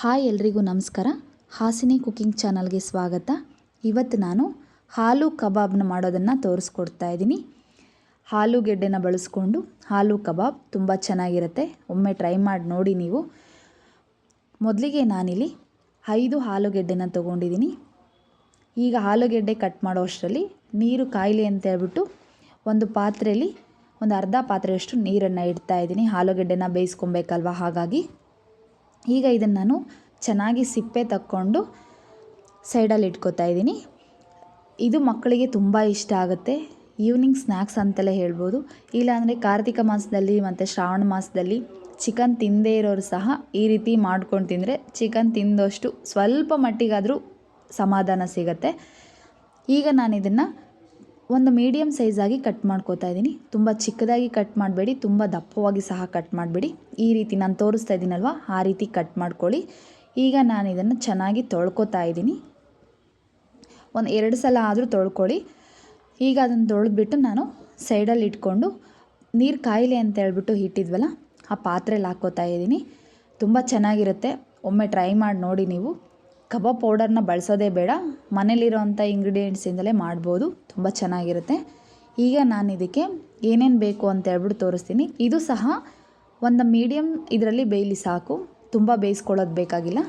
Hi ಎಲ್ರಿಗೂ ನಮಸ್ಕಾರ. Hasini cooking ಚಾನಲ್ಗೆ ಸ್ವಾಗತ. ಇವತ್ತು ನಾನು ಹಾಲು ಕಬಾಬ್ನ ಮಾಡೋದನ್ನು ತೋರಿಸ್ಕೊಡ್ತಾ ಇದ್ದೀನಿ. ಆಲೂಗೆಡ್ಡೆನ ಬಳಸ್ಕೊಂಡು ಹಾಲು ಕಬಾಬ್ ತುಂಬ ಚೆನ್ನಾಗಿರುತ್ತೆ. ಒಮ್ಮೆ ಟ್ರೈ ಮಾಡಿ ನೋಡಿ ನೀವು. ಮೊದಲಿಗೆ ನಾನಿಲ್ಲಿ ಐದು ಆಲೂಗೆಡ್ಡೆನ ತೊಗೊಂಡಿದ್ದೀನಿ. ಈಗ ಆಲೂಗೆಡ್ಡೆ ಕಟ್ ಮಾಡೋ ಅಷ್ಟರಲ್ಲಿ ನೀರು ಕಾಯಿಲೆ ಅಂತ ಹೇಳ್ಬಿಟ್ಟು ಒಂದು ಪಾತ್ರೆಯಲ್ಲಿ ಒಂದು ಅರ್ಧ ಪಾತ್ರೆಯಷ್ಟು ನೀರನ್ನು ಇಡ್ತಾ ಇದ್ದೀನಿ. ಆಲೂಗೆಡ್ಡೆನ ಬೇಯಿಸ್ಕೊಬೇಕಲ್ವ ಹಾಗಾಗಿ. ಈಗ ಇದನ್ನು ನಾನು ಚೆನ್ನಾಗಿ ಸಿಪ್ಪೆ ತಕ್ಕೊಂಡು ಸೈಡಲ್ಲಿ ಇಟ್ಕೋತಾ ಇದ್ದೀನಿ. ಇದು ಮಕ್ಕಳಿಗೆ ತುಂಬ ಇಷ್ಟ ಆಗುತ್ತೆ. ಈವ್ನಿಂಗ್ ಸ್ನ್ಯಾಕ್ಸ್ ಅಂತಲೇ ಹೇಳ್ಬೋದು. ಇಲ್ಲಾಂದರೆ ಕಾರ್ತಿಕ ಮಾಸದಲ್ಲಿ ಮತ್ತು ಶ್ರಾವಣ ಮಾಸದಲ್ಲಿ ಚಿಕನ್ ತಿಂದೇ ಇರೋರು ಸಹ ಈ ರೀತಿ ಮಾಡ್ಕೊಂಡು ತಿಂದರೆ ಚಿಕನ್ ತಿಂದಷ್ಟು ಸ್ವಲ್ಪ ಮಟ್ಟಿಗಾದರೂ ಸಮಾಧಾನ ಸಿಗುತ್ತೆ. ಈಗ ನಾನು ಇದನ್ನು ಒಂದು ಮೀಡಿಯಮ್ ಸೈಜಾಗಿ ಕಟ್ ಮಾಡ್ಕೋತಾ ಇದ್ದೀನಿ. ತುಂಬ ಚಿಕ್ಕದಾಗಿ ಕಟ್ ಮಾಡಬೇಡಿ, ತುಂಬ ದಪ್ಪವಾಗಿ ಸಹ ಕಟ್ ಮಾಡಬೇಡಿ. ಈ ರೀತಿ ನಾನು ತೋರಿಸ್ತಾ ಇದ್ದೀನಲ್ವ, ಆ ರೀತಿ ಕಟ್ ಮಾಡ್ಕೊಳ್ಳಿ. ಈಗ ನಾನು ಇದನ್ನು ಚೆನ್ನಾಗಿ ತೊಳ್ಕೊತಾ ಇದ್ದೀನಿ. ಒಂದು ಎರಡು ಸಲ ಆದರೂ ತೊಳ್ಕೊಳ್ಳಿ. ಈಗ ಅದನ್ನು ತೊಳೆದ್ಬಿಟ್ಟು ನಾನು ಸೈಡಲ್ಲಿ ಇಟ್ಕೊಂಡು ನೀರು ಕಾಯಿಲೆ ಅಂತ ಹೇಳ್ಬಿಟ್ಟು ಇಟ್ಟಿದ್ವಲ್ಲ ಆ ಪಾತ್ರೆಲಿ ಹಾಕ್ಕೋತಾ ಇದ್ದೀನಿ. ತುಂಬ ಚೆನ್ನಾಗಿರುತ್ತೆ. ಒಮ್ಮೆ ಟ್ರೈ ಮಾಡಿ ನೋಡಿ ನೀವು. ಕಬಾಬ್ ಪೌಡರ್ನ ಬಳಸೋದೇ ಬೇಡ. ಮನೇಲಿರೋವಂಥ ಇಂಗ್ರೀಡಿಯೆಂಟ್ಸಿಂದಲೇ ಮಾಡ್ಬೋದು. ತುಂಬ ಚೆನ್ನಾಗಿರುತ್ತೆ. ಈಗ ನಾನು ಇದಕ್ಕೆ ಏನೇನು ಬೇಕು ಅಂತ ಹೇಳ್ಬಿಟ್ಟು ತೋರಿಸ್ತೀನಿ. ಇದು ಸಹ ಒಂದು ಮೀಡಿಯಮ್ ಇದರಲ್ಲಿ ಬೇಯಲಿ ಸಾಕು. ತುಂಬ ಬೇಯಿಸ್ಕೊಳ್ಳೋದು ಬೇಕಾಗಿಲ್ಲ.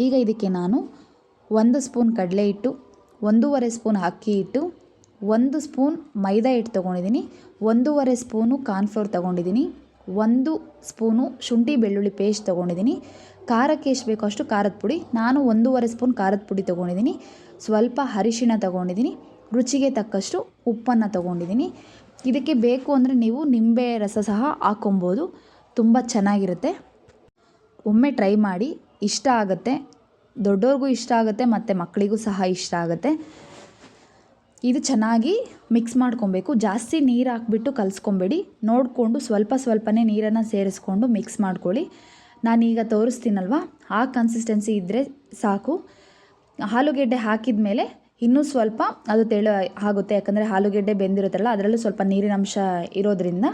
ಈಗ ಇದಕ್ಕೆ ನಾನು ಒಂದು ಸ್ಪೂನ್ ಕಡಲೆ ಹಿಟ್ಟು, ಒಂದೂವರೆ ಸ್ಪೂನ್ ಅಕ್ಕಿ ಹಿಟ್ಟು, ಒಂದು ಸ್ಪೂನ್ ಮೈದಾ ಹಿಟ್ಟು ತೊಗೊಂಡಿದ್ದೀನಿ, ಒಂದೂವರೆ ಸ್ಪೂನು ಕಾರ್ನ್ಫ್ಲೋರ್ ತೊಗೊಂಡಿದ್ದೀನಿ. ಒಂದು ಸ್ಪೂನು ಶುಂಠಿ ಬೆಳ್ಳುಳ್ಳಿ ಪೇಸ್ಟ್ ತೊಗೊಂಡಿದ್ದೀನಿ. ಖಾರಕ್ಕೆ ಎಷ್ಟು ಬೇಕೋ ಅಷ್ಟು ಖಾರದ ಪುಡಿ. ನಾನು ಒಂದೂವರೆ ಸ್ಪೂನ್ ಖಾರದ ಪುಡಿ ತೊಗೊಂಡಿದ್ದೀನಿ. ಸ್ವಲ್ಪ ಅರಿಶಿಣ ತೊಗೊಂಡಿದ್ದೀನಿ. ರುಚಿಗೆ ತಕ್ಕಷ್ಟು ಉಪ್ಪನ್ನು ತೊಗೊಂಡಿದ್ದೀನಿ. ಇದಕ್ಕೆ ಬೇಕು ಅಂದರೆ ನೀವು ನಿಂಬೆ ರಸ ಸಹ ಹಾಕ್ಕೊಬೋದು ತುಂಬ ಚೆನ್ನಾಗಿರುತ್ತೆ. ಒಮ್ಮೆ ಟ್ರೈ ಮಾಡಿ. ಇಷ್ಟ ಆಗುತ್ತೆ. ದೊಡ್ಡವ್ರಿಗೂ ಇಷ್ಟ ಆಗುತ್ತೆ, ಮತ್ತು ಮಕ್ಕಳಿಗೂ ಸಹ ಇಷ್ಟ ಆಗುತ್ತೆ. ಇದು ಚೆನ್ನಾಗಿ ಮಿಕ್ಸ್ ಮಾಡ್ಕೊಬೇಕು. ಜಾಸ್ತಿ ನೀರು ಹಾಕ್ಬಿಟ್ಟು ಕಲಿಸ್ಕೊಬೇಡಿ. ನೋಡಿಕೊಂಡು ಸ್ವಲ್ಪ ಸ್ವಲ್ಪನೇ ನೀರನ್ನು ಸೇರಿಸ್ಕೊಂಡು ಮಿಕ್ಸ್ ಮಾಡ್ಕೊಳ್ಳಿ. ನಾನೀಗ ತೋರಿಸ್ತೀನಲ್ವ? ಆ ಕನ್ಸಿಸ್ಟೆನ್ಸಿ ಇದ್ದರೆ ಸಾಕು. ಆಲೂಗೆಡ್ಡೆ ಹಾಕಿದ ಮೇಲೆ ಇನ್ನೂ ಸ್ವಲ್ಪ ಅದು ತೆಳು ಆಗುತ್ತೆ. ಯಾಕಂದರೆ ಆಲೂಗೆಡ್ಡೆ ಬೆಂದಿರುತ್ತಲ್ಲ, ಅದರಲ್ಲೂ ಸ್ವಲ್ಪ ನೀರಿನ ಅಂಶ ಇರೋದರಿಂದ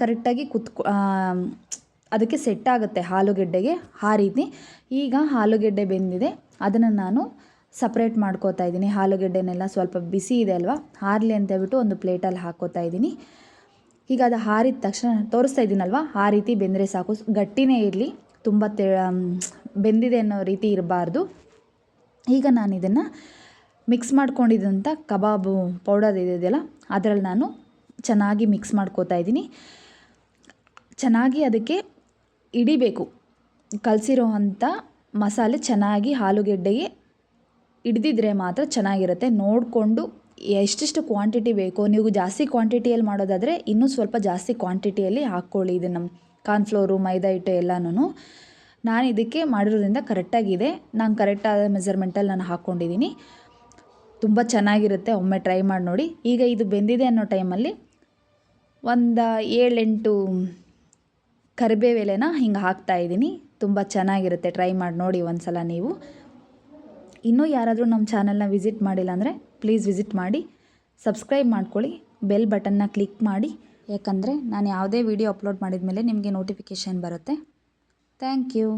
ಕರೆಕ್ಟಾಗಿ ಕುತ್ಕೊ ಅದಕ್ಕೆ ಸೆಟ್ ಆಗುತ್ತೆ ಆಲೂಗೆಡ್ಡೆಗೆ ಆ ರೀತಿ. ಈಗ ಆಲೂಗೆಡ್ಡೆ ಬೆಂದಿದೆ. ಅದನ್ನು ನಾನು ಸಪ್ರೇಟ್ ಮಾಡ್ಕೋತಾ ಇದ್ದೀನಿ. ಆಲೂಗೆಡ್ಡೆನೆಲ್ಲ ಸ್ವಲ್ಪ ಬಿಸಿ ಇದೆ ಅಲ್ವಾ? ಹಾರಲಿ ಅಂತ ಹೇಳ್ಬಿಟ್ಟು ಒಂದು ಪ್ಲೇಟಲ್ಲಿ ಹಾಕೋತಾ ಇದ್ದೀನಿ. ಈಗ ಅದು ಹಾರಿದ ತಕ್ಷಣ ತೋರಿಸ್ತಾ ಇದ್ದೀನಲ್ವ ಆ ರೀತಿ ಬೆಂದರೆ ಸಾಕು. ಗಟ್ಟಿನೇ ಇರಲಿ. ತುಂಬ ಬೆಂದಿದೆ ಅನ್ನೋ ರೀತಿ ಇರಬಾರ್ದು. ಈಗ ನಾನು ಇದನ್ನು ಮಿಕ್ಸ್ ಮಾಡ್ಕೊಂಡಿದ್ದಂಥ ಕಬಾಬು ಪೌಡರ್ ಇದೆಯಲ್ಲ, ಅದರಲ್ಲಿ ನಾನು ಚೆನ್ನಾಗಿ ಮಿಕ್ಸ್ ಮಾಡ್ಕೋತಾ ಇದ್ದೀನಿ. ಚೆನ್ನಾಗಿ ಅದಕ್ಕೆ ಇಡಿಬೇಕು ಕಲಸಿರೋ ಅಂಥ ಮಸಾಲೆ ಚೆನ್ನಾಗಿ ಆಲೂಗೆಡ್ಡೆಗೆ ಹಿಡ್ದಿದ್ರೆ ಮಾತ್ರ ಚೆನ್ನಾಗಿರುತ್ತೆ. ನೋಡಿಕೊಂಡು ಎಷ್ಟೆಷ್ಟು ಕ್ವಾಂಟಿಟಿ ಬೇಕೋ. ನೀವು ಜಾಸ್ತಿ ಕ್ವಾಂಟಿಟಿಯಲ್ಲಿ ಮಾಡೋದಾದರೆ ಇನ್ನೂ ಸ್ವಲ್ಪ ಜಾಸ್ತಿ ಕ್ವಾಂಟಿಟಿಯಲ್ಲಿ ಹಾಕ್ಕೊಳ್ಳಿ ಇದನ್ನು. ಕಾರ್ನ್ಫ್ಲೋರು ಮೈದಾ ಹಿಟ್ಟು ಎಲ್ಲನೂ ನಾನು ಇದಕ್ಕೆ ಮಾಡಿರೋದ್ರಿಂದ ಕರೆಕ್ಟಾಗಿದೆ ನಾನು ಕರೆಕ್ಟಾದ ಮೆಸರ್ಮೆಂಟಲ್ಲಿ ನಾನು ಹಾಕ್ಕೊಂಡಿದ್ದೀನಿ ತುಂಬ ಚೆನ್ನಾಗಿರುತ್ತೆ. ಒಮ್ಮೆ ಟ್ರೈ ಮಾಡಿ ನೋಡಿ. ಈಗ ಇದು ಬೆಂದಿದೆ ಅನ್ನೋ ಟೈಮಲ್ಲಿ ಒಂದು ಏಳೆಂಟು ಕರಿಬೇವೆಲೆನ ಹಿಂಗೆ ಹಾಕ್ತಾಯಿದ್ದೀನಿ ತುಂಬ ಚೆನ್ನಾಗಿರುತ್ತೆ. ಟ್ರೈ ಮಾಡಿ ನೋಡಿ ಒಂದು ಸಲ ನೀವು. ಇನ್ನೂ ಯಾರಾದರೂ ನಮ್ಮ ಚಾನಲ್ನ ವಿಸಿಟ್ ಮಾಡಿಲ್ಲ ಅಂದರೆ ಪ್ಲೀಸ್ ವಿಸಿಟ್ ಮಾಡಿ, ಸಬ್ಸ್ಕ್ರೈಬ್ ಮಾಡ್ಕೊಳ್ಳಿ, ಬೆಲ್ ಬಟನ್ನ ಕ್ಲಿಕ್ ಮಾಡಿ. ಯಾಕಂದರೆ ನಾನು ಯಾವುದೇ ವಿಡಿಯೋ ಅಪ್ಲೋಡ್ ಮಾಡಿದ ಮೇಲೆ ನಿಮಗೆ ನೋಟಿಫಿಕೇಷನ್ ಬರುತ್ತೆ. Thank you.